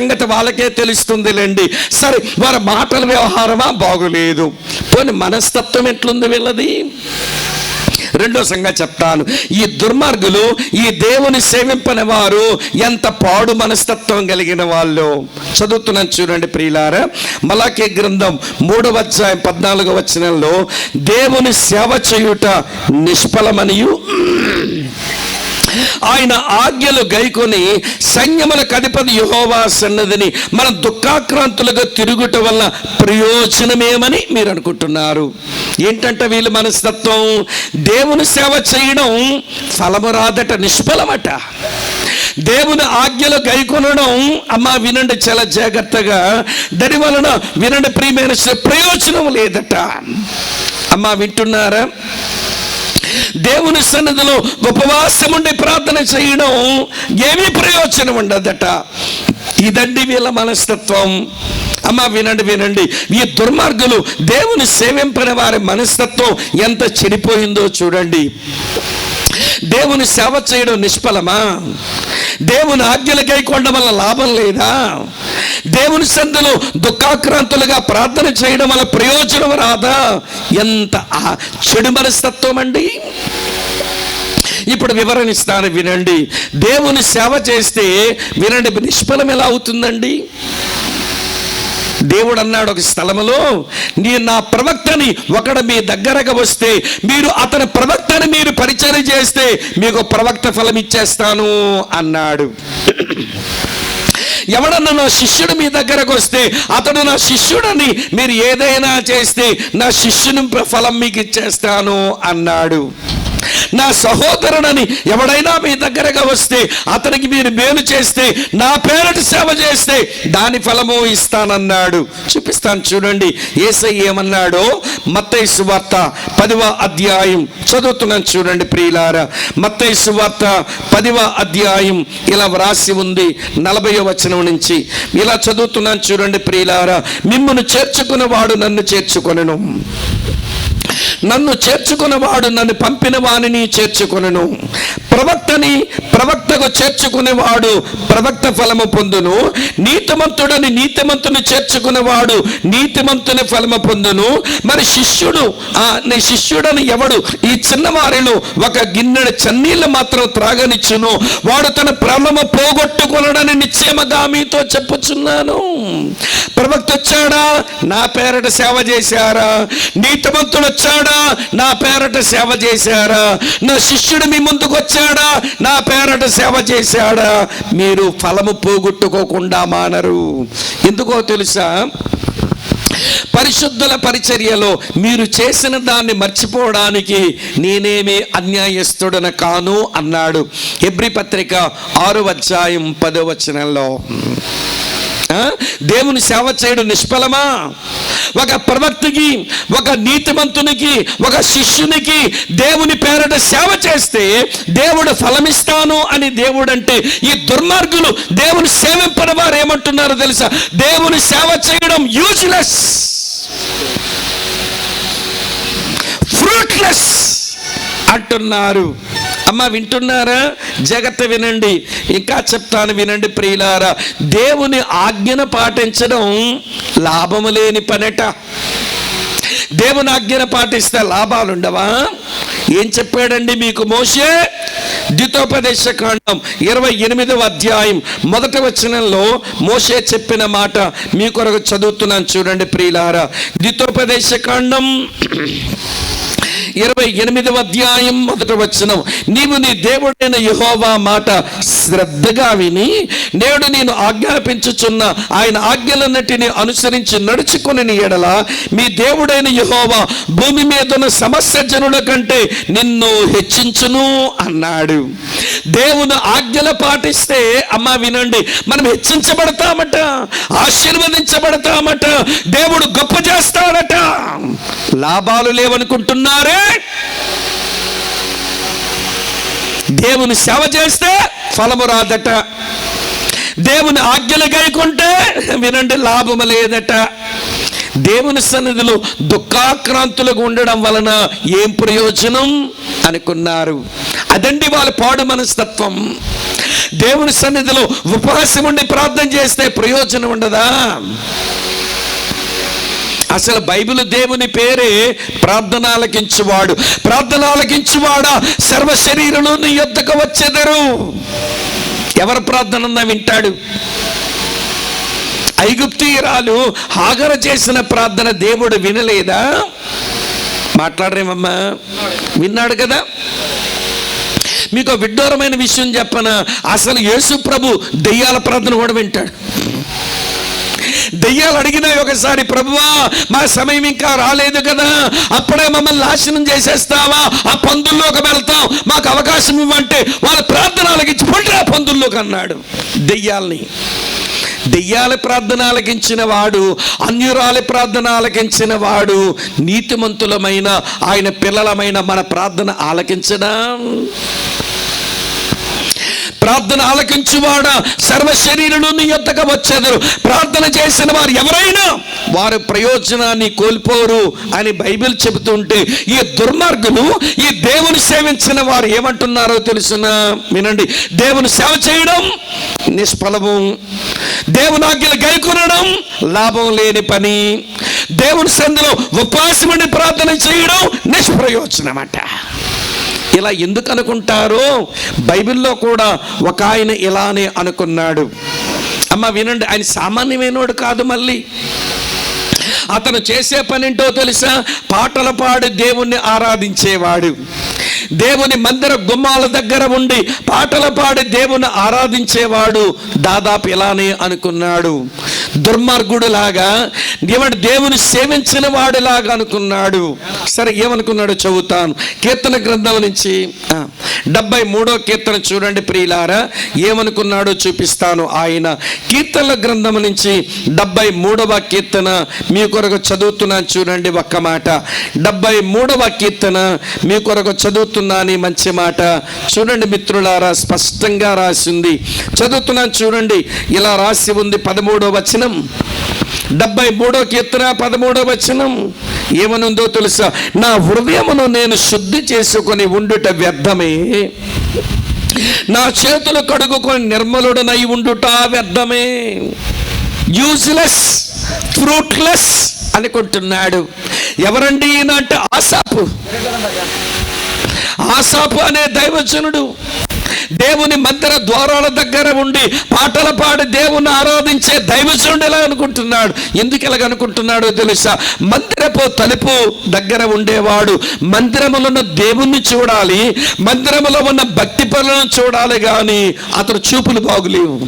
సంగతి వాళ్ళకే తెలుస్తుందిలేండి. సరే వారి మాటల వ్యవహారమా? బాగులేదు. పోనీ మనస్తత్వం ఎట్లుంది వీళ్ళది? రెండో సంగతి చెప్తాను. ఈ దుర్మార్గులు ఈ దేవుని సేవింపని వారు ఎంత పాడు మనస్తత్వం కలిగిన వాళ్ళు. చదువుతున్నాను చూడండి ప్రియులారా. మలాకే గ్రంథం మూడవ అధ్యాయం పద్నాలుగో వచనంలో దేవుని సేవ చేయుట నిష్ఫలమనియు. ఆయన ఆజ్ఞలు గైకొని సైన్యములకు అధిపతి యహోవా సన్నదిని మన దుఃఖాక్రాంతులుగా తిరుగుట వల్ల ప్రయోజనమేమని మీరు అనుకుంటున్నారు. ఏంటంటే వీళ్ళ మనస్తత్వం? దేవుని సేవ చేయడం ఫలము రాదట నిష్ఫలమట. దేవుని ఆజ్ఞలు గైకొనడం అమ్మ వినండి చాలా జాగ్రత్తగా దాని వలన వినండి ప్రియమైన ప్రయోజనం లేదట. అమ్మ వింటున్నారా? దేవుని సన్నిధిలో ఉపవాసం ఉండి ప్రార్థన చేయడం ఏమీ ప్రయోజనం ఉండదట. ఇదండి వీళ్ళ మనస్తత్వం. అమ్మ వినండి వినండి. ఈ దుర్మార్గులు దేవుని సేవింపని వారి మనస్తత్వం ఎంత చెడిపోయిందో చూడండి. దేవుని సేవ చేయడం నిష్ఫలమా? దేవుని ఆజ్ఞలు గైకొనడం వల్ల లాభం లేదా? దేవుని సందులో దుఃఖాక్రాంతులుగా ప్రార్థన చేయడం వల్ల ప్రయోజనం రాదా? ఎంత చెడు మనస్తత్వం అండి? ఇప్పుడు వివరణ ఇస్తాను వినండి. దేవుని సేవ చేస్తే వినండి నిష్ఫలం ఎలా అవుతుందండి? దేవుడు అన్నాడు ఒక స్థలములో నీ నా ప్రవక్తని ఒకడు మీ దగ్గరకు వస్తే మీరు అతని ప్రవక్తని మీరు పరిచయం చేస్తే మీకు ప్రవక్త ఫలం ఇచ్చేస్తాను అన్నాడు. ఎవడన్నా నా శిష్యుడు మీ దగ్గరకు వస్తే అతడు నా శిష్యుడని మీరు ఏదైనా చేస్తే నా శిష్యుని ఫలం మీకు ఇచ్చేస్తాను అన్నాడు. నా సహోదరుడని ఎవడైనా మీ దగ్గరగా వస్తే అతనికి మీరు మేలు చేస్తే నా పేరటి సేవ చేస్తే దాని ఫలము ఇస్తానన్నాడు. చూపిస్తాను చూడండి. ఏసై ఏమన్నాడో? మత్తయి సువార్త పదివ అధ్యాయం చదువుతున్నాను చూడండి ప్రియులారా. మత్తయి సువార్త పదివ అధ్యాయం ఇలా వ్రాసి ఉంది నలభై వచనం నుంచి. ఇలా చదువుతున్నాను చూడండి ప్రియులారా. మిమ్మను చేర్చుకున్నవాడు నన్ను చేర్చుకొనను. నన్ను చేర్చుకున్నవాడు నన్ను పంపిన వాణిని చేర్చుకొనను. ప్రవక్తని ప్రవక్తకు చేర్చుకునేవాడు ప్రవక్త ఫలము పొందును. నీతిమంతుడని నీతిమంతుని చేర్చుకునేవాడు నీతిమంతుని ఫలము పొందును. మరి శిష్యుడు నీ శిష్యుడని ఎవడు? ఈ చిన్నవారిలో ఒక గిన్నెడు చన్నీళ్ళు మాత్రం త్రాగనిచ్చును. వాడు తన ప్రాణము పోగొట్టుకునడని నిశ్చయముగా మీతో చెప్పుచున్నాను. ప్రవక్త వచ్చాడా? నా పేరట సేవ చేశారా? నీతిమంతుడు వచ్చాడా? నా పేరట సేవ చేశారా? నా శిష్యుడు మీ ముందుకు వచ్చాడా? నా పేర పేరట సేవ చేశాడా? మీరు ఫలము పోగొట్టుకోకుండా మానరు. ఎందుకో తెలుసా? పరిశుద్ధుల పరిచర్యలో మీరు చేసిన దాన్ని మర్చిపోవడానికి నేనేమి అన్యాయస్తుడన కాను అన్నాడు. ఎబ్రి పత్రిక ఆరు అధ్యాయం పదో వచనంలో. దేవుని సేవ చేయడం నిష్ఫలమా? ఒక ప్రవక్తకి ఒక నీతిమంతునికి ఒక శిష్యునికి దేవుని పేరట సేవ చేస్తే దేవుడు ఫలమిస్తాను అని దేవుడు అంటే ఈ దుర్మార్గులు దేవుని సేవింపని వారు ఏమంటున్నారో తెలుసా? దేవుని సేవ చేయడం యూజ్లెస్ ఫ్రూట్లెస్ అంటున్నారు. అమ్మ వింటున్నారా? జగత్తు వినండి. ఇంకా చెప్తాను వినండి ప్రియులారా. దేవుని ఆజ్ఞను పాటించడం లాభము లేని పనట. దేవుని ఆజ్ఞను పాటిస్తే లాభాలు ఉండవా? ఏం చెప్పాడండి మీకు మోసే ద్వితోపదేశ కాండం ఇరవై ఎనిమిదవ అధ్యాయం మొదటి వచనంలో మోసే చెప్పిన మాట మీ కొరకు చదువుతున్నాను చూడండి ప్రియులారా. ద్వితోపదేశ కాండం ఇరవై ఎనిమిదవ అధ్యాయం మొదట వచ్చిన నీవు నీ దేవుడైన యహోవా మాట శ్రద్ధగా విని నేడు నేను ఆజ్ఞాపించుచున్న ఆయన ఆజ్ఞలన్నిటిని అనుసరించి నడుచుకుని నీ ఎడల మీ దేవుడైన యహోవా భూమి మీద ఉన్న సమస్య జనుల కంటే నిన్ను హెచ్చించును అన్నాడు. దేవుని ఆజ్ఞలు పాటిస్తే అమ్మ వినండి మనం హెచ్చించబడతామట ఆశీర్వదించబడతామట దేవుడు గొప్ప చేస్తాడట. లాభాలు లేవనుకుంటున్నారే దేవుని సేవ చేస్తే ఫలము రాదట. దేవుని ఆజ్ఞలు గైకుంటే వినండి లాభము లేదట. దేవుని సన్నిధిలో దుఃఖాక్రాంతులుగా ఉండడం వలన ఏం ప్రయోజనం అనుకున్నారు. అదండి వాళ్ళ పాడు మనస్తత్వం. దేవుని సన్నిధిలో ఉపవాసం ఉండి ప్రార్థన చేస్తే ప్రయోజనం ఉండదా? అసలు బైబిల్ దేవుని పేరే ప్రార్థన ఆలకించువాడు ప్రార్థన ఆలకించువాడా సర్వ శరీరంలో నీ యొద్దకు వచ్చెదరు. ఎవరు ప్రార్థన వింటాడు? ఐగుప్తీయురాలు హాగర చేసిన ప్రార్థన దేవుడు వినలేదా? మాట్లాడరేమమ్మా? విన్నాడు కదా? మీకు విడ్డూరమైన విషయం చెప్పన? అసలు యేసు ప్రభు దెయ్యాల ప్రార్థన కూడా వింటాడు. దెయ్యాలు అడిగినాయి ఒకసారి ప్రభువా మా సమయం ఇంకా రాలేదు కదా. అప్పుడే మమ్మల్ని నాశనం చేసేస్తావా? ఆ పందుల్లోకి వెళ్తాం. మాకు అవకాశం ఇవ్వంటే వాళ్ళ ప్రార్థన ఆలకించి ఆ పందుల్లోకి అన్నాడు. దెయ్యాల్ని. దెయ్యాల ప్రార్థన ఆలకించిన వాడు అన్యురాల ప్రార్థన ఆలకించిన వాడు నీతిమంతులమైన ఆయన పిల్లలమైన మన ప్రార్థన ఆలకించడం. ప్రార్థన ఆలకించువాడా సర్వ శరీరులు నీ యొద్దకు వచ్చేదరు. ప్రార్థన చేసిన వారు ఎవరైనా వారి ప్రయోజనాన్ని కోల్పోరు అని బైబిల్ చెబుతుంటే ఈ దుర్మార్గులు ఈ దేవుని సేవించిన వారు ఏమంటున్నారో తెలుసున? వినండి. దేవుని సేవ చేయడం నిష్ఫలము. దేవుని ఆజ్ఞలు గైకొనడం లాభం లేని పని. దేవుని సందులో ఉపాసమని ప్రార్థన చేయడం నిష్ప్రయోజనమట. ఇలా ఎందుకు అనుకుంటారో? బైబిల్లో కూడా ఒక ఆయన ఇలానే అనుకున్నాడు. అమ్మ వినండి ఆయన సామాన్యమైనోడు కాదు మళ్ళీ. అతను చేసే పనింటో తెలుసా? పాటలు పాడి దేవుణ్ణి ఆరాధించేవాడు. దేవుని మందిర గుమ్మాల దగ్గర ఉండి పాటలు పాడి దేవుని ఆరాధించేవాడు దాదాపు ఇలానే అనుకున్నాడు. దుర్మార్గుడు లాగా దేవుని సేవించిన వాడిలాగా అనుకున్నాడు. సరే ఏమనుకున్నాడు చదువుతాను. కీర్తన గ్రంథం నుంచి ఆ, డెబ్బై మూడో కీర్తన చూడండి ప్రియులారా. ఏమనుకున్నాడో చూపిస్తాను ఆయన. కీర్తనల గ్రంథం నుంచి డెబ్బై మూడవ కీర్తన మీ కొరకు చదువుతున్నాను చూడండి ఒక్క మాట. డెబ్బై మూడవ కీర్తన మీ కొరకు చదువుతున్నాను మంచి మాట. చూడండి మిత్రులారా స్పష్టంగా రాసింది. చదువుతున్నాను చూడండి. ఇలా రాసి ఉంది పదమూడవ వచనం. డెబ్బై మూడో కీర్తన పదమూడో వచనం. ఏమనుందో తెలుసా? నా హృదయమును నేను శుద్ధి చేసుకొని ఉండుట వ్యర్థమే. నా చేతులు కడుగుకొని నిర్మలుడనై ఉండుట వ్యర్థమే. యూజ్లెస్ ఫ్రూట్లెస్ అనుకుంటున్నాడు. ఎవరండి ఈయన అంటే ఆసాపు? ఆసాపు అనే దైవజనుడు దేవుని మందిర ద్వారాల దగ్గర ఉండి పాటలు పాడి దేవుని ఆరాధించే దైవజనుడు ఎలా అనుకుంటున్నాడు? ఎందుకు ఎలాగనుకుంటున్నాడో తెలుసా? మందిరపు తలుపు దగ్గర ఉండేవాడు. మందిరములో ఉన్న దేవుణ్ణి చూడాలి. మందిరములో ఉన్న భక్తి పనులను చూడాలి కానీ అతను చూపులు బాగులేవు.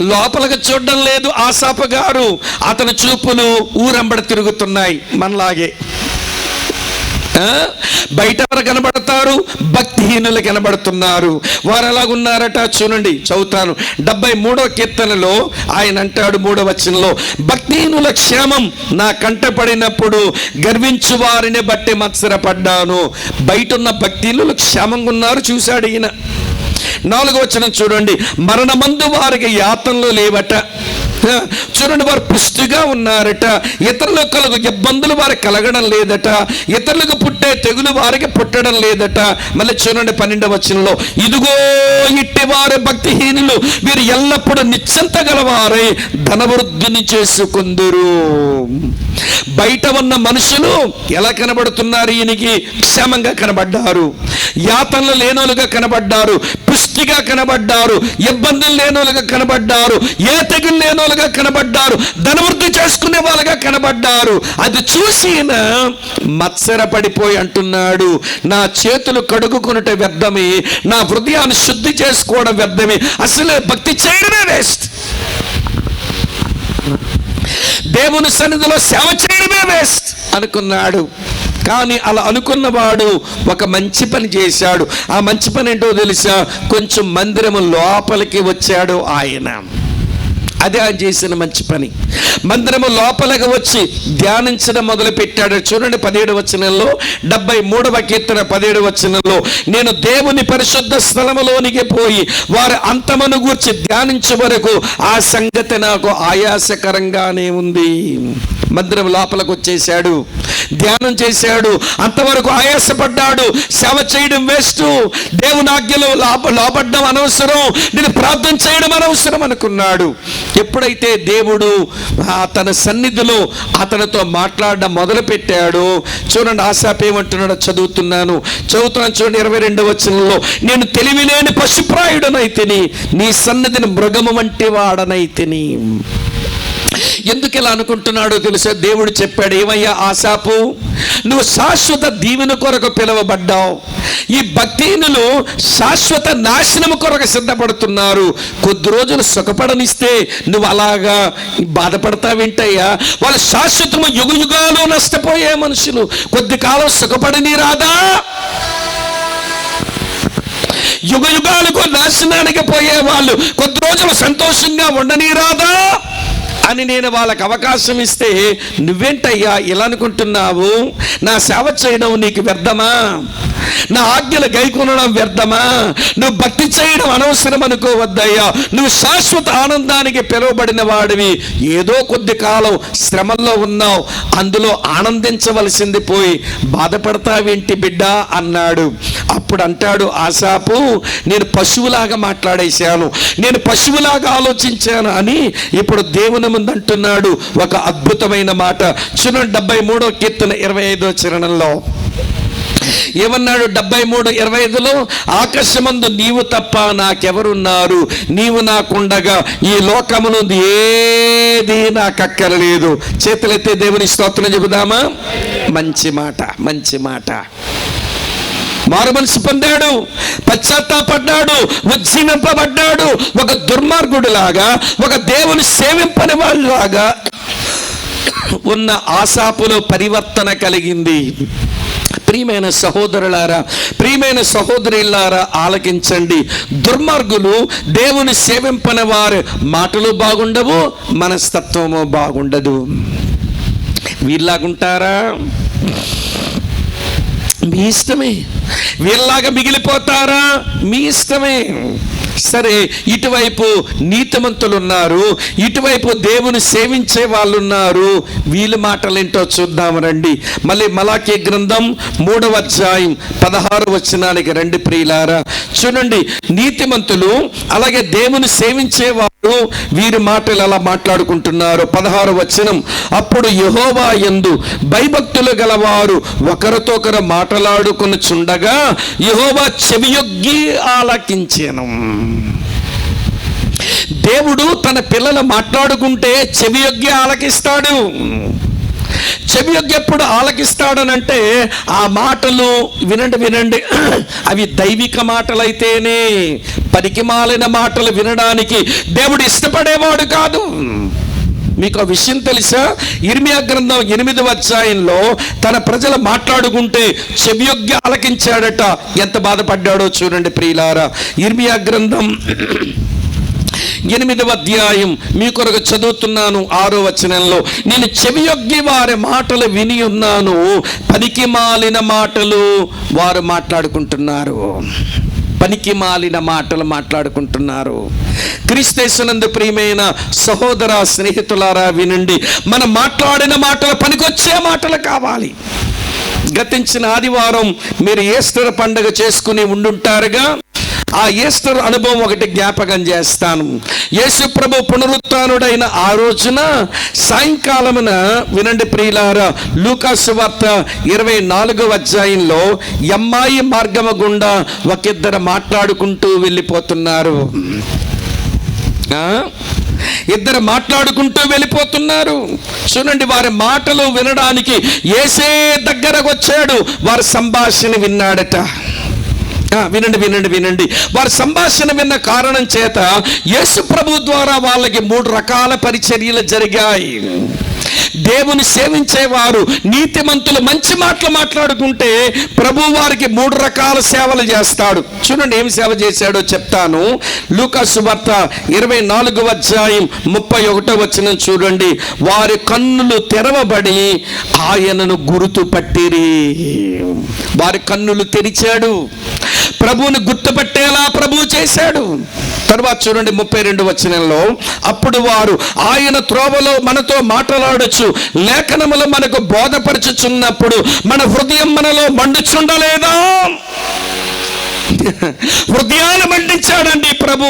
లోపలికి చూడడం లేదు ఆసాప గారు. అతని చూపులు ఊరంబడ తిరుగుతున్నాయి మనలాగే. బయట ఎవరు కనబడతారు? భక్తిహీనులు కనబడుతున్నారు. వారు ఎలాగున్నారట చూడండి చదువుతాను. డెబ్బై మూడో కీర్తనలో ఆయన అంటాడు మూడో వచనంలో భక్తిహీనుల క్షేమం నా కంటపడినప్పుడు గర్వించు వారిని బట్టి మత్సరపడ్డాను. బయట ఉన్న భక్తిహీనులు క్షేమంగా ఉన్నారు చూశాడు ఈయన. నాలుగో వచనం చూడండి మరణమందు వారికి యాతనలు లేవట. చూడండి వారు పుష్టిగా ఉన్నారట. ఇతరులకు కలుగు ఇబ్బందులు వారికి కలగడం లేదట. ఇతరులకు పుట్టే తెగులు వారికి పుట్టడం లేదట. మళ్ళీ చూడండి పన్నెండవ వచనంలో ఇదిగో ఇట్టి వారి భక్తిహీనులు వీరు ఎల్లప్పుడూ నిశ్చంత గలవారై ధనవృద్ధిని చేసుకుందరు. బయట ఉన్న మనుషులు ఎలా కనబడుతున్నారు? ఈయనకి క్షేమంగా కనబడ్డారు. యాతనలు లేనోలుగా కనబడ్డారు. పుష్టిగా కనబడ్డారు ఇబ్బందులు లేనోలుగా కనబడ్డారు ఏ తెగులు లేనోలుగా కనబడ్డారు ధనవృద్ధి చేసుకునే వాళ్ళగా కనబడ్డారు. అది చూసి మత్సర పడిపోయి అంటున్నాడు నా చేతులు కడుగుకున్నట వ్యర్థమే నా హృదయాన్ని శుద్ధి చేసుకోవడం వ్యర్థమే అసలు భక్తి చేయడమే వేస్ట్. దేవుని సన్నిధిలో సేవ చేయడమే వేస్ట్ అనుకున్నాడు. కానీ అలా అనుకున్నవాడు ఒక మంచి పని చేశాడు. ఆ మంచి పని ఏంటో తెలుసా? కొంచెం మందిరము లోపలికి వచ్చాడు ఆయన. అదే ఆయన చేసిన మంచి పని. మందిరము లోపలికి వచ్చి ధ్యానించడం మొదలుపెట్టాడు. చూడండి పదిహేడు వచనంలో డెబ్బై మూడవ కీర్తన పదిహేడు వచనంలో నేను దేవుని పరిశుద్ధ స్థలములోనికి పోయి వారి అంతమును గూర్చి ధ్యానించే వరకు ఆ సంగతి నాకు ఆయాసకరంగానే ఉంది. మందిరం లోపలికి వచ్చేసాడు ధ్యానం చేశాడు. అంతవరకు ఆయాసపడ్డాడు. సేవ చేయడం వేస్ట్. దేవుని ఆజ్ఞలో లోప లోపడ్డం అనవసరం. నేను ప్రార్థన చేయడం అనవసరం అనుకున్నాడు. ఎప్పుడైతే దేవుడు తన సన్నిధిలో అతనితో మాట్లాడడం మొదలుపెట్టాడు చూడండి ఆశాప ఏమంటున్నాడో చదువుతున్నాను. చదువుతున్నాను చూడండి ఇరవై రెండవ వచనంలో. నేను తెలివిలేని పశుప్రాయుడనైతిని నీ సన్నిధిని మృగము వంటి వాడనైతిని. ఎందుకు ఇలా అనుకుంటున్నాడో తెలుసా? దేవుడు చెప్పాడు ఏమయ్యా ఆశాపు నువ్వు శాశ్వత దీవెన కొరకు పిలువబడ్డావు. ఈ భక్తిహీనులు శాశ్వత నాశనము కొరకు సిద్ధపడుతున్నారు. కొద్ది రోజులు సుఖపడనిస్తే నువ్వు అలాగా బాధపడతావేంటయ్యా? వాళ్ళు శాశ్వతము యుగ యుగాలు నష్టపోయే మనుషులు. కొద్ది కాలం సుఖపడని రాదా? యుగ యుగాలకు నాశనానికి పోయే వాళ్ళు కొద్ది రోజులు సంతోషంగా ఉండని రాదా? అని నేను వాళ్ళకి అవకాశం ఇస్తే నువ్వేంటయ్యా ఇలా అనుకుంటున్నావు? నా సేవ చేయడం నీకు వ్యర్థమా? నా ఆజ్ఞలు గైకొనడం వ్యర్థమా? నువ్వు భక్తి చేయడం అనవసరం అనుకోవద్దయ్యా. నువ్వు శాశ్వత ఆనందానికి పిలువబడిన వాడివి. ఏదో కొద్ది కాలం శ్రమల్లో ఉన్నావు. అందులో ఆనందించవలసింది పోయి బాధపడతావేంటి బిడ్డ అన్నాడు. అప్పుడు అంటాడు ఆశాపు నేను పశువులాగా మాట్లాడేశాను. నేను పశువులాగా ఆలోచించాను అని ఇప్పుడు దేవుని ముందు అంటున్నాడు ఒక అద్భుతమైన మాట. చూడండి డెబ్బై మూడో కీర్తన ఇరవై ఐదో చరణంలో. ఏమన్నాడు డెబ్బై మూడు ఇరవై ఐదులో? ఆకాశమందు నీవు తప్ప నాకెవరున్నారు? నీవు నాకుండగా ఈ లోకమును ఏది నాకు అక్కరలేదు చేతులెత్తే దేవుని స్తోత్రం చెబుదామా? మంచి మాట మంచి మాట. మారు మనసు పొందాడు పశ్చాత్తాపడ్డాడు ఉజ్జీవింపబడ్డాడు ఒక దుర్మార్గుడిలాగా ఒక దేవుని సేవింపని వాళ్ళలాగా ఉన్న ఆశాపులో పరివర్తన కలిగింది. ప్రియమైన సహోదరులారా ప్రియమైన సహోదరులారా ఆలకించండి. దుర్మార్గులు దేవుని సేవింపని వారు మాటలు బాగుండవు మనస్తత్వము బాగుండదు. వీళ్ళలాగుంటారా? మీ ఇష్టమే. వీళ్ళలాగా మిగిలిపోతారా? మీ ఇష్టమే. సరే ఇటువైపు నీతిమంతులు ఉన్నారు ఇటువైపు దేవుని సేవించే వాళ్ళు ఉన్నారు వీళ్ళ మాటలేంటో చూద్దాం రండి. మళ్ళీ మలాకి గ్రంథం మూడవ అధ్యాయం పదహారు వచనానికి రండి ప్రియులారా. చూడండి నీతిమంతులు అలాగే దేవుని సేవించే వీరి మాటలు అలా మాట్లాడుకుంటున్నారు పదహారు వచనం. అప్పుడు యహోవా ఎందు భయభక్తులు గలవారు ఒకరితో ఒకరు మాట్లాడుకుని చుండగా యహోవా చెవియొగ్గి ఆలకించాను. దేవుడు తన పిల్లలు మాట్లాడుకుంటే చెవియొగ్గి ఆలకిస్తాడు. చెవియొగ్గి ఎప్పుడు ఆలకిస్తాడనంటే ఆ మాటలు వినండి వినండి. అవి దైవిక మాటలైతేనే పనికిమాలిన మాటలు వినడానికి దేవుడు ఇష్టపడేవాడు కాదు. మీకు ఆ విషయం తెలుసా? ఇర్మియా గ్రంథం ఎనిమిదవ అధ్యాయంలో తన ప్రజలు మాట్లాడుకుంటే చెవియొగ్గి ఆలకించాడట. ఎంత బాధపడ్డాడో చూడండి ప్రియులారా. ఇర్మియా గ్రంథం ఎనిమిదవ అధ్యాయం. మీ కొరకు చదువుతున్నాను ఆరో వచనంలో. నేను చెవియొగ్గి వారి మాటలు విని ఉన్నాను. పనికి మాలిన మాటలు వారు మాట్లాడుకుంటున్నారు. పనికి మాలిన మాటలు మాట్లాడుకుంటున్నారు. క్రీస్తేశ్వనందు ప్రియమైన సహోదర స్నేహితులారా వినండి. మనం మాట్లాడిన మాటలు పనికొచ్చే మాటలు కావాలి. గతించిన ఆదివారం మీరు ఏస్తర పండుగ చేసుకుని ఉండుంటారుగా. ఆ ఈస్టర్ అనుభవం ఒకటి జ్ఞాపకం చేస్తాను. యేసుప్రభు పునరుత్డైన ఆ రోజున సాయంకాలమున వినండి ప్రియులారా లూకాసు వార్త ఇరవై నాలుగవ అధ్యాయంలో ఎమ్మాయి మార్గము గుండా ఒకిద్దరు మాట్లాడుకుంటూ వెళ్ళిపోతున్నారు. ఆ? ఇద్దరు మాట్లాడుకుంటూ వెళ్ళిపోతున్నారు. చూడండి వారి మాటలు వినడానికి ఏసే దగ్గరకు వచ్చాడు. వారి సంభాషణ విన్నాడట. వినండి వినండి వినండి. వారి సంభాషణ విన్న కారణం చేత యేసు ప్రభు ద్వారా వాళ్ళకి మూడు రకాల పరిచర్యలు జరిగాయి. దేవుని సేవించేవారు నీతిమంతులు మంచి మాటలు మాట్లాడుకుంటే ప్రభు వారికి మూడు రకాల సేవలు చేస్తాడు. చూడండి ఏమి సేవ చేశాడో చెప్తాను. లూకాసు వార్త ఇరవై నాలుగవ అధ్యాయం ముప్పై ఒకటో వచ్చిన చూడండి. వారి కన్నులు తెరవబడి ఆయనను గుర్తుపట్టిరి వారి కన్నులు తెరిచాడు. ప్రభువుని గుర్తుపట్టేలా ప్రభు చేశాడు. తర్వాత చూడండి ముప్పై రెండు వచనంలో అప్పుడు వారు ఆయన త్రోవలో మనతో మాటలు మాట్లాడొచ్చు. లేఖనములు మనకు బోధపరచుచున్నప్పుడు మన హృదయం మనలో మండుచుండలేదా? హృదయాలు మండించాడండి ప్రభు.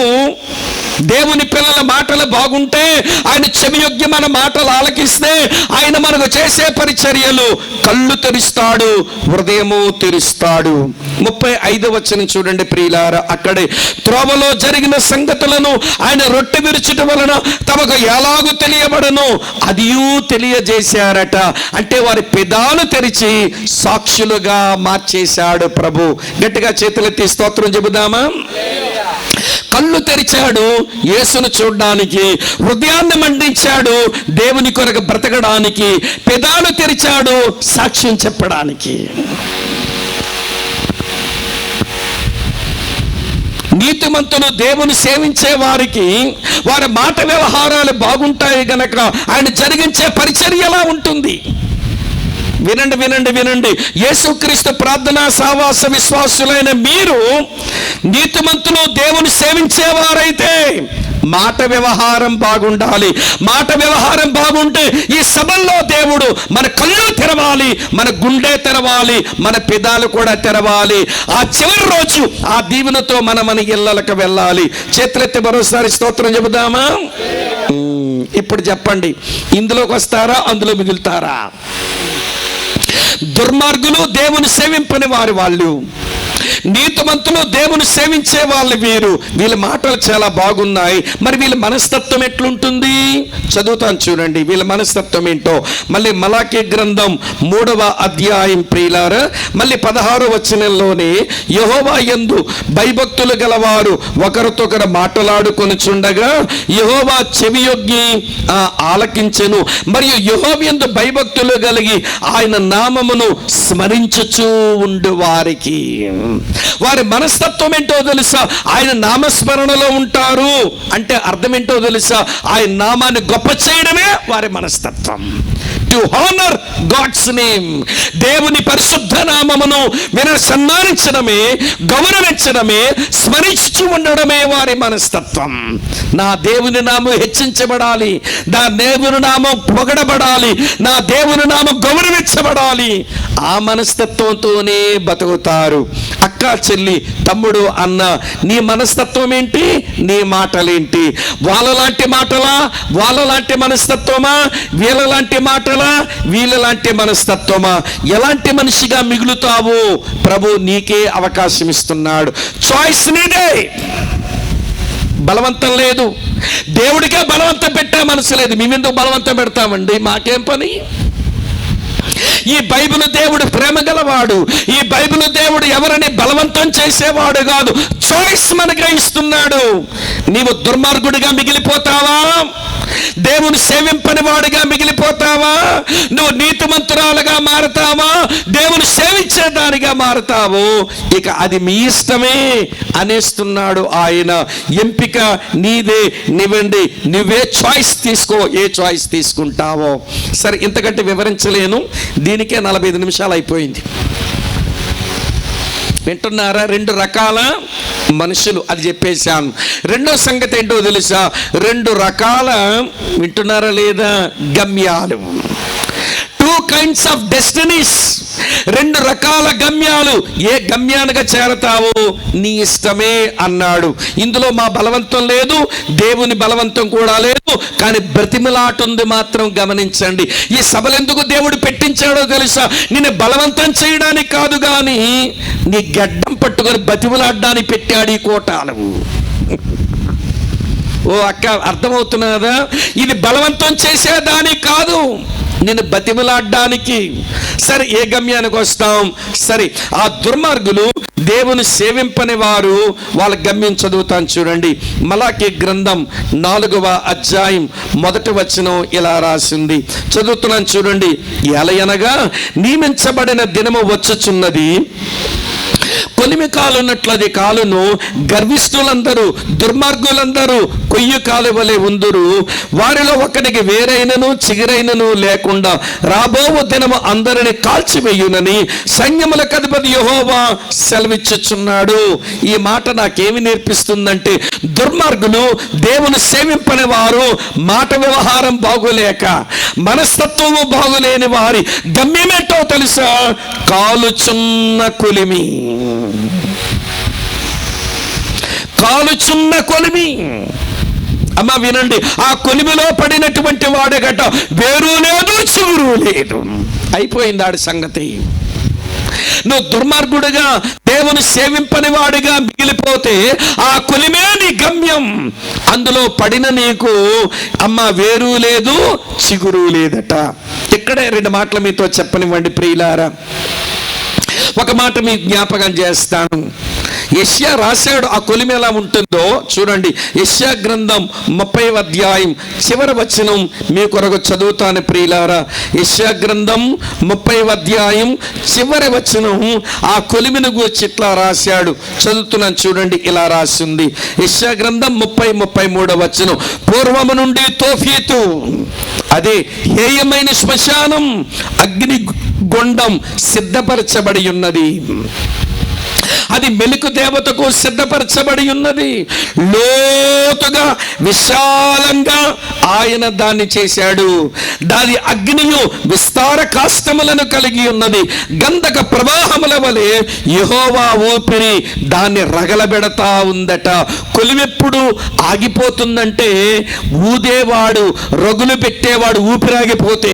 దేవుని పిల్లల మాటలు బాగుంటే ఆయన చెవియొగ్గి మన మాటలు ఆలకిస్తే ఆయన మనకు చేసే పరిచర్యలు కళ్ళు తెరుస్తాడు హృదయము తెరుస్తాడు. ముప్పై ఐదు వచ్చిన చూడండి ప్రియులార అక్కడే త్రోవలో జరిగిన సంగతులను ఆయన రొట్టె విరుచుట వలన తమకు ఎలాగూ తెలియబడను? అదియూ తెలియజేశారట. అంటే వారి పెదాలు తెరిచి సాక్షులుగా మార్చేశాడు ప్రభు. గట్టిగా చేతులెత్తి స్తోత్రం చెబుదామా? కళ్ళు తెరిచాడు యేసును చూడడానికి హృదయాన్ని మండించాడు దేవుని కొరకు బ్రతకడానికి పెదాలు తెరిచాడు సాక్ష్యం చెప్పడానికి. నీతిమంతులు దేవుని సేవించే వారికి వారి మాట వ్యవహారాలు బాగుంటాయి గనక ఆయన జరిగించే పరిచర్య ఎలా ఉంటుంది. వినండి వినండి వినండి. యేసుక్రీస్తు ప్రార్థనా సావాస విశ్వాసులైన మీరు నీతిమంతులు దేవుని సేవించేవారైతే మాట వ్యవహారం బాగుండాలి. మాట వ్యవహారం బాగుంటే ఈ సభల్లో దేవుడు మన కళ్ళు తెరవాలి మన గుండె తెరవాలి మన పెదాలు కూడా తెరవాలి. ఆ చివరి రోజు ఆ దీవెనతో మన మన ఇళ్ళలకు వెళ్ళాలి. చేతులెత్తి మరోసారి స్తోత్రం చెబుదామా? ఇప్పుడు చెప్పండి. ఇందులోకి వస్తారా? అందులో మిగులుతారా? దుర్మార్గులు దేవుని సేవింపని వారి వాళ్ళు. నీతిమంతులు దేవుని సేవించే వాళ్ళు వీరు. వీళ్ళ మాటలు చాలా బాగున్నాయి. మరి వీళ్ళ మనస్తత్వం ఎట్లుంటుంది? చదువుతాను చూడండి. వీళ్ళ మనస్తత్వం ఏంటో? మళ్ళీ మలాకి గ్రంథం మూడవ అధ్యాయం ప్రియులార మళ్ళీ పదహారు వచనంలోనే యహోవా యందు భయభక్తులు గలవారు ఒకరితొకరు మాట్లాడుకొని చుండగా యహోవా చెవియొగ్గి ఆ, ఆలకించెను. మరియు యహోవ ఎందు భయభక్తులు కలిగి ఆయన నామమును స్మరించుచూ ఉండు వారికి. వారి మనస్తత్వం ఏంటో తెలుసా? ఆయన నామస్మరణలో ఉంటారు. అంటే అర్థం ఏంటో తెలుసా? ఆయన నామాన్ని గొప్ప చేయడమే వారి మనస్తత్వం. టు హానర్ గాడ్స్ నేమ్ దేవుని పరిశుద్ధ నామమును విన సన్మానించడమే గౌరవించడమే స్మరించు ఉండడమే వారి మనస్తత్వం. నా దేవుని నామం హెచ్చించబడాలి. నా దేవుని నామం పొగడబడాలి. నా దేవుని నామం గౌరవించబడాలి. ఆ మనస్తత్వంతోనే బతుకుతారు. అక్క చెల్లి తమ్ముడు అన్న నీ మనస్తత్వం ఏంటి? నీ మాటలేంటి? వాళ్ళలాంటి మాటలా? వాళ్ళలాంటి మనస్తత్వమా? వీళ్ళలాంటి మాటలు? వీళ్ళలాంటి మనస్తత్వమా? ఎలాంటి మనిషిగా మిగులుతావు? ప్రభు నీకే అవకాశం ఇస్తున్నాడు. చాయిస్ నీదే బలవంతం లేదు. దేవుడికే బలవంతం పెట్టే మనసు లేదు. మేమెందుకు బలవంతం పెడతామండి? మాకేం పని? ఈ బైబిల్ దేవుడు ప్రేమ గలవాడు. ఈ బైబిల్ దేవుడు ఎవరిని బలవంతం చేసేవాడు కాదు. చాయిస్ మనకు ఇస్తున్నాడు. నీవు దుర్మార్గుడిగా మిగిలిపోతావా? దేవుని సేవింపని వాడిగా మిగిలిపోతావా? నువ్వు నీతిమంతురాలుగా మారతావా? దేవుని సేవించేదానిగా మారతావు? ఇక అది మీ ఇష్టమే అనేస్తున్నాడు ఆయన. ఎంపిక నీదే నివ్వండి. నువ్వే చాయిస్ తీసుకో. ఏ చాయిస్ తీసుకుంటావో? సరే ఇంతకంటే వివరించలేను. దీనికే నలభై ఐదు నిమిషాలు అయిపోయింది. వింటున్నారా? రెండు రకాల మనుషులు అది చెప్పేశాను రెండో సంగతి ఏంటో తెలుసా? రెండు రకాల వింటున్నారా లేదా? గమ్యాలు. టూ కైండ్స్ ఆఫ్ డెస్టినీస్ రెండు రకాల గమ్యాలు. ఏ గమ్యానికి చేరతావో? నీ ఇష్టమే అన్నాడు. ఇందులో మా బలవంతం లేదు దేవుని బలవంతం కూడా లేదు కానీ బ్రతిమలాట ఉంది మాత్రం గమనించండి. ఈ సభలు ఎందుకు దేవుడు పెట్టించాడో తెలుసా? నిన్ను బలవంతం చేయడానికి కాదు కానీ నీ గడ్డం పట్టుకొని బతిమలాడడానికి పెట్టాడు ఈ కోటాలు. ఓ అక్క అర్థమవుతున్నదా? ఇది బలవంతం చేసేదానికి కాదు. నేను బతిమలాడ్డానికి. సరే ఏ గమ్యానికి వస్తాం? సరే ఆ దుర్మార్గులు దేవుని సేవింపని వారు వాళ్ళ గమ్యం చదువుతాను చూడండి. మలాకి గ్రంథం నాలుగవ అధ్యాయం మొదటి వచనం ఇలా రాసింది. చదువుతున్నాను చూడండి. ఎలయనగా నియమించబడిన దినము వచ్చుచున్నది. కొలిమి కాలు ఉన్నట్లది కాలును గర్విష్ఠులందరూ దుర్మార్గులందరూ కొయ్యి కాలు వలె ఉందురు. వారిలో ఒకరికి వేరైనను చిగురైనను లేకుండా రాబోవు దినము అందరిని కాల్చివేయునని సైన్యములకు అధిపతి యహోవా సెలవిచ్చుచున్నాడు. ఈ మాట నాకేమి నేర్పిస్తుందంటే దుర్మార్గులు దేవుని సేవింపని వారు మాట వ్యవహారం బాగోలేక మనస్తత్వము బాగోలేని వారి గమ్యమేటో తెలుసా? కాలుచున్న కొలిమి. కాలుచున్న కొలిమి. అమ్మ వినండి ఆ కొలిమిలో పడినటువంటి వాడగట వేరు లేదు చిగురు లేదు. అయిపోయింది ఆడి సంగతి. నువ్వు దుర్మార్గుడుగా దేవుని సేవింపని వాడిగా మిగిలిపోతే ఆ కొలిమే నీ గమ్యం. అందులో పడిన నీకు అమ్మ వేరు లేదు చిగురు లేదట. ఇక్కడే రెండు మాటలు మీతో చెప్పనివ్వండి ప్రియులారా. ఒక మాట మీ జ్ఞాపకం చేస్తాను. యష్యా రాశాడు ఆ కొలిమి ఎలా ఉంటుందో చూడండి. యష్యా గ్రంథం ముప్పై అధ్యాయం చివరి వచనం మీ కొరకు చదువుతాను ప్రియులారా. యష్యా గ్రంథం ముప్పై అధ్యాయం చివరి వచనం ఆ కొలిమిని గూర్చి ఇట్లా రాశాడు. చదువుతున్నాను చూడండి ఇలా రాసింది. యష్యా గ్రంథం ముప్పై ముప్పై మూడవ వచనం పూర్వము నుండి తోఫీతు అదే హేయమైన శ్మశానం అగ్ని గుండం సిద్ధపరచబడి ఉన్నది. అది మెలుకు దేవతకు సిద్ధపరచబడి ఉన్నది. లోతుగా విశాలంగా ఆయన దాన్ని చేశాడు. దాని అగ్నియు విస్తార కాష్టములను కలిగి ఉన్నది. గంధక ప్రవాహముల వలె యహోవా ఊపిరి దాన్ని రగలబెడతా ఉందట. కొలివెప్పుడు ఆగిపోతుందంటే ఊదేవాడు రగులు పెట్టేవాడు ఊపిరాగిపోతే.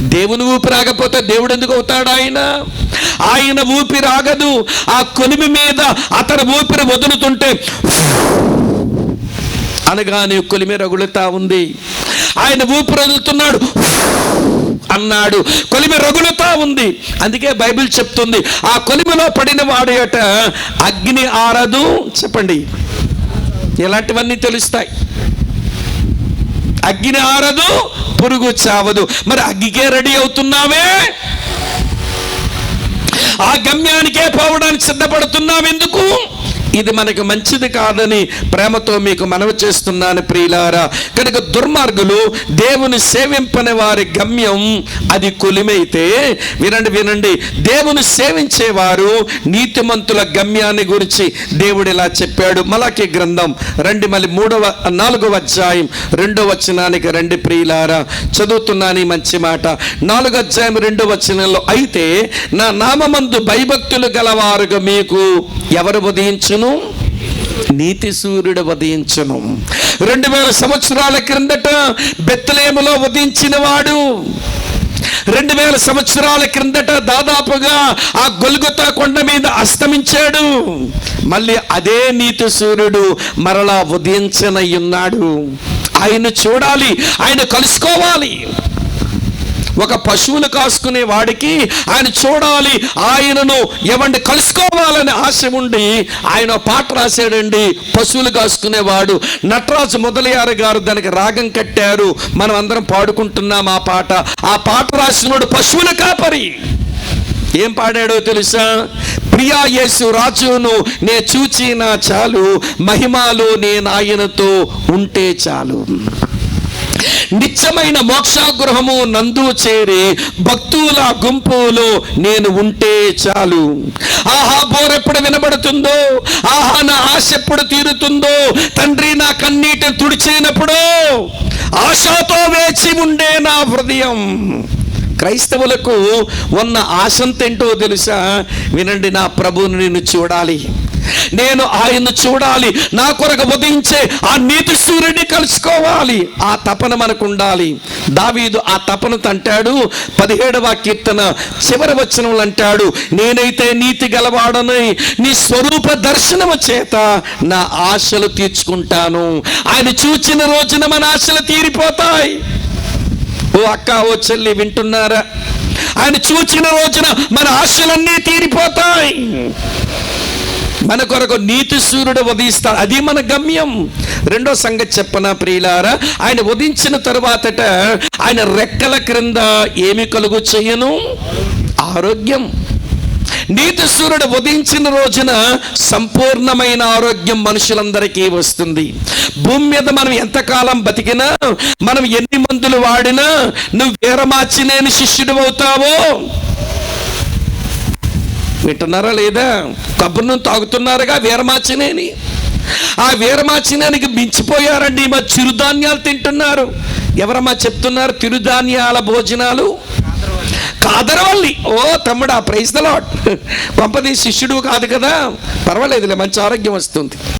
దేవుని ఊపిరాగపోతే దేవుడు ఎందుకు అవుతాడు ఆయన? ఆయన ఊపిరి ఆగదు. ఆ కొలిమి మీద అతని ఊపిరి వదులుతుంటే అనగానే కొలిమి రగులుతా ఉంది. ఆయన ఊపిరి వదులుతున్నాడు. అన్నాడు కొలిమి రగులుతా ఉంది. అందుకే బైబిల్ చెప్తుంది ఆ కొలిమిలో పడిన వాడు అగ్ని ఆరదు. చెప్పండి ఇలాంటివన్నీ తెలుస్తాయి? అగ్ని ఆరదు పురుగు చావదు. మరి అగ్గికే రెడీ అవుతున్నావే? ఆ గమ్యానికే పోవడానికి సిద్ధపడుతున్నాం. ఎందుకు? ఇది మనకు మంచిది కాదని ప్రేమతో మీకు మనవి చేస్తున్నాను ప్రియులారా. కనుక దుర్మార్గులు దేవుని సేవింపని వారి గమ్యం అది కొలిమైతే వినండి వినండి దేవుని సేవించేవారు నీతిమంతుల గమ్యాన్ని గురించి దేవుడు ఇలా చెప్పాడు. మలాకి గ్రంథం రండి మళ్ళీ మూడవ నాలుగవ అధ్యాయం రెండో వచనానికి రండి ప్రియులారా. చదువుతున్నాను మంచి మాట. నాలుగో అధ్యాయం రెండో వచనంలో అయితే నా నామమందు భయభక్తులు గలవారుగా మీకు ఎవరు ఉదయించు ఉదయించును నీతి సూర్యుడు ఉదయించును. రెండు వేల సంవత్సరాల క్రిందట బెత్తలేములో ఉదయించిన వాడు రెండు వేల సంవత్సరాల క్రిందట దాదాపుగా ఆ గొలుగుతా కొండ మీద అస్తమించాడు. మళ్ళీ అదే నీతి సూర్యుడు మరలా ఉదయించనయ్యున్నాడు ఆయన చూడాలి ఆయన కలుసుకోవాలి. ఒక పశువులు కాసుకునే వాడికి ఆయన చూడాలి ఆయనను ఎవండి కలుసుకోవాలని ఆశ ఉండి ఆయన పాట రాశాడండి పశువులు కాసుకునేవాడు నటరాజు మొదలయ్యారు గారు దానికి రాగం కట్టారు. మనం అందరం పాడుకుంటున్నాం ఆ పాట. ఆ పాట రాసినోడు పశువుల కాపరి. ఏం పాడాడో తెలుసా? ప్రియా యేసు రాజును నే చూచిన చాలు మహిమాలో నేను ఆయనతో ఉంటే చాలు. నిత్యమైన మోక్షాగృహము నందు చేరి భక్తుల గుంపులో నేను ఉంటే చాలు. ఆహా బోరెప్పుడు వినబడుతుందో? ఆహా నా ఆశ ఎప్పుడు తీరుతుందో? తండ్రి నా కన్నీటిని తుడిచేనప్పుడు ఆశతో వేచి ఉండే నా హృదయం. క్రైస్తవులకు ఉన్న ఆశంతేంటో తెలుసా? వినండి నా ప్రభువుని నేను చూడాలి. నేను ఆయన్ను చూడాలి. నా కొరకు ఉదయించే ఆ నీతి సూర్యుడిని కలుసుకోవాలి. ఆ తపన మనకు ఉండాలి. దావీదు ఆ తపన తంటాడు. పదిహేడవ కీర్తన చివరి వచనంలో అంటాడు నేనైతే నీతి గలవాడని నీ స్వరూప దర్శనము చేత నా ఆశలు తీర్చుకుంటాను. ఆయన చూచిన రోజున మన ఆశలు తీరిపోతాయి. ఓ అక్క ఓ చెల్లి వింటున్నారా? ఆయన చూచిన రోజున మన ఆశలన్నీ తీరిపోతాయి. మన కొరకు నీతి సూర్యుడు ఉదయిస్తాడు అది మన గమ్యం. రెండో సంగతి చెప్పన ప్రియులారా? ఆయన ఉదించిన తరువాతట ఆయన రెక్కల క్రింద ఏమి కలుగు చేయను? ఆరోగ్యం. నీతి సూర్యుడు ఉదయించిన రోజున సంపూర్ణమైన ఆరోగ్యం మనుషులందరికీ వస్తుంది. భూమి మీద మనం ఎంతకాలం బతికినా మనం ఎన్ని మందులు వాడినా నువ్వు వీరమాచినేని శిష్యుడు అవుతావో? వింటున్నారా లేదా? కబుర్ను తాగుతున్నారుగా వీరమాచినేని. ఆ వీరమాచినానికి మించిపోయారండి మా చిరుధాన్యాలు తింటున్నారు. ఎవరమ్మా చెప్తున్నారు తిరుధాన్యాల భోజనాలు? కాదరవల్లి. ఓ తమ్ముడు ఆ ప్రైజ్ ద లాట్ పంపది శిష్యుడు కాదు కదా? పర్వాలేదులే మంచి ఆరోగ్యం వస్తుంది.